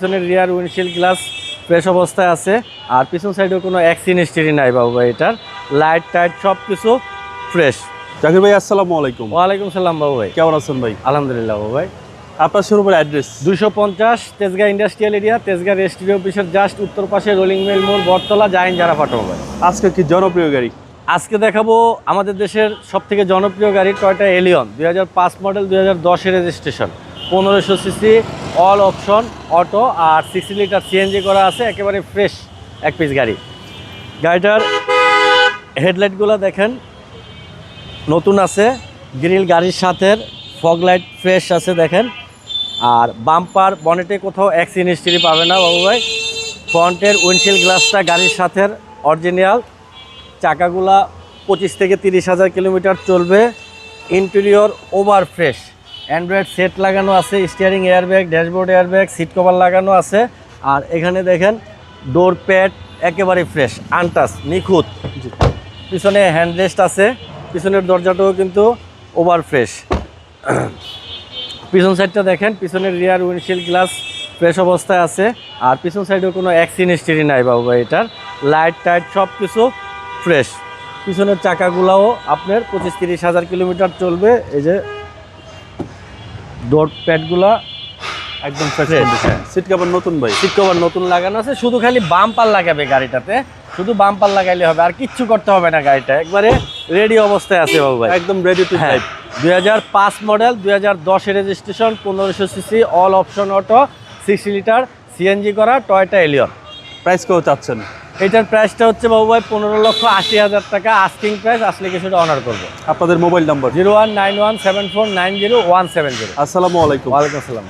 পিছনের রিয়ার windshield glass fresh অবস্থায় আছে। আর পিছন সাইডেও কোনো অ্যাক্সিন হিস্ট্রি নাই বাবু ভাই এটার। লাইট টাইট সব কিছু ফ্রেশ জাকির ভাই আসসালামু আলাইকুম। ওয়ালাইকুম সালাম বাবু ভাই। কেমন আছেন ভাই? আলহামদুলিল্লাহ বাবু ভাই। আপনার শোরুমের অ্যাড্রেস দুশো পঞ্চাশ Tejgaon industrial area Tejgaon registry অফিসের জাস্ট উত্তর পাশে রোলিং মিল মোড় বটতলা জাইন যারা ফাটো ভাই আজকে কি জনপ্রিয় গাড়ি? আজকে দেখাবো আমাদের দেশের সব থেকে জনপ্রিয় গাড়ি টয়টা এলিয়ন দুই হাজার পাঁচ মডেল দুই হাজার দশের রেজিস্ট্রেশন পনেরোশো সিসি অল অপশন, অটো আর সিক্সটি লিটার সিএনজি করা আছে, একেবারে ফ্রেশ এক পিস গাড়ি। গাড়িটার হেডলাইটগুলো দেখেন, নতুন আছে গ্রিল গাড়ির সাথে ফগ লাইট ফ্রেশ আছে দেখেন। আর বাম্পার বনেটে কোথাও অ্যাক্সিন হিস্ট্রি পাবে না বাবু ভাই। ফ্রন্টের উইন্ডশিল্ড গ্লাসটা গাড়ির সাথে অরিজিনাল চাকাগুলা পঁচিশ থেকে তিরিশ হাজার কিলোমিটার চলবে। Interior over fresh Android set লাগানো আছে steering airbag dashboard airbag seat cover লাগানো আছে। আর এখানে দেখেন ডোর প্যাড একেবারে ফ্রেশ আনটাস নিখুঁত। পিছনে হ্যান্ডরেস্ট আছে পিছনের দরজাটাও কিন্তু ওভার ফ্রেশ পিছন সাইডটা দেখেন পিছনের রিয়ার উইন্ডশিল্ড গ্লাস ফ্রেশ অবস্থায় আছে। আর পিছন সাইডেও কোনো অ্যাক্সিন হিস্ট্রি নাই বাবু এটার। লাইট টাইট সব কিছু ফ্রেশ পিছনের চাকাগুলাও আপনার পঁচিশ তিরিশ হাজার কিলোমিটার চলবে এই যে ডোর প্যাডগুলা একদম ফ্রেশ কন্ডিশন। সিট কভার নতুন ভাই। সিট কভার নতুন লাগানো আছে শুধু খালি বাম্পার লাগাবে গাড়িটাতে। শুধু বাম্পার লাগাইলে হবে আর কিচ্ছু করতে হবে না গাড়িটা। একবারে রেডি অবস্থায় আছে বাবু ভাই। একদম রেডি টু ড্রাইভ দুই হাজার পাঁচ মডেল দুই রেজিস্ট্রেশন পনেরোশো CC all option auto sixty litre CNG করা টয়টা এলিয়ন প্রাইস কেউ চাচ্ছেন? এটার প্রাইসটা হচ্ছে বাবু ভাই পনেরো লক্ষ আশি হাজার টাকা। আস্কিং প্রাইস আসলে কিছুটা অনার করব। আপনাদের mobile number zero one nine one seven four nine zero one seven zero. আসসালামু আলাইকুম। ওয়ালাইকুম আসসালাম।